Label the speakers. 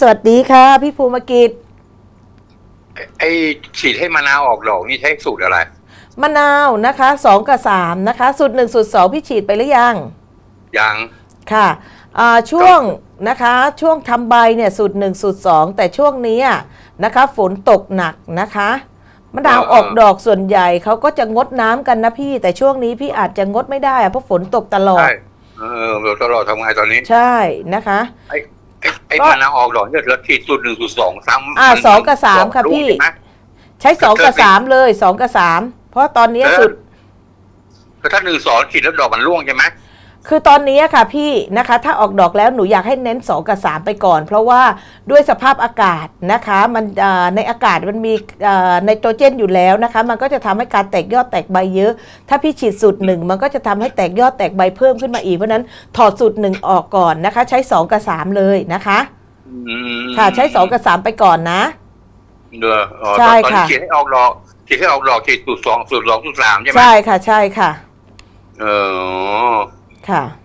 Speaker 1: สวัสดีค่ะ พี่ภูมิกิจ
Speaker 2: ไอ้ฉีดให้มะนาวออกดอกนี่ใช้สูตรอะไร
Speaker 1: มะนาวนะคะสองกับสามนะคะ สูตรหนึ่งสูตรสองพี่ฉีดไปหรือยัง
Speaker 2: ยัง
Speaker 1: ค่ะอ่าช่วงนะคะช่วงทำใบเนี่ยสูตรหนึ่งสูตรสองแต่ช่วงนี้อะนะคะ ฝนตกหนักนะคะมะนาวออกดอกส่วนใหญ่เขาก็จะงดน้ำกันนะพี่ แต่ช่วงนี้พี่อาจจะงดไม่ได้อะเพราะฝนตกตลอด
Speaker 2: ใช่ เออเราตลอดทำไงตอนนี้
Speaker 1: ใช่นะคะ
Speaker 2: ไอ้ไอ้ไอ้
Speaker 1: ก็
Speaker 2: มะนาวออกดอกเนี่ยเราฉีดสูตรหนึ่งสูตรสองซ้ำ
Speaker 1: อ่า
Speaker 2: มัน
Speaker 1: สองกับสาม
Speaker 2: ดอก
Speaker 1: ค่ะ
Speaker 2: ร่วง
Speaker 1: พี่
Speaker 2: ใช่ไหม
Speaker 1: ใช้สองกับสามเลยสองกับสามเพราะตอนนี้
Speaker 2: เออ
Speaker 1: สุด
Speaker 2: คือถ้าหนึ่งสองฉีดแล้วดอกมันร่วงใช่ไหม
Speaker 1: คือตอนนี้ค่ะพี่นะคะ ถ้าออกดอกแล้วหนูอยากให้เน้น 2 กับ 3 ไปก่อน เพราะว่าด้วยสภาพอากาศนะคะมันเอ่อในอากาศมันมีเอ่อไนโตรเจนอยู่แล้วนะคะ มันก็จะทำให้การแตกยอดแตกใบเยอะ ถ้าพี่ฉีดสูตรหนึ่งมันก็จะทำให้แตกยอดแตกใบเพิ่มขึ้นมาอีก เพราะฉะนั้นถอดสูตรหนึ่งออกก่อนนะคะ ใช้ 2 กับ 3 เลยนะคะ
Speaker 2: อืม
Speaker 1: ค่ะใช้ 2 กับ 3 ไปก่อนนะ
Speaker 2: เด้ออ๋อ
Speaker 1: ใช่
Speaker 2: ตอน
Speaker 1: ค่ะ
Speaker 2: นี้ฉีดให้ออกดอกฉีดให้ออกดอกฉีดสูตรสองสูตรสองสูตรสามใช่ไหม
Speaker 1: ใช่ค่ะ ใช่ค่ะ
Speaker 2: เออ
Speaker 1: ค่ะ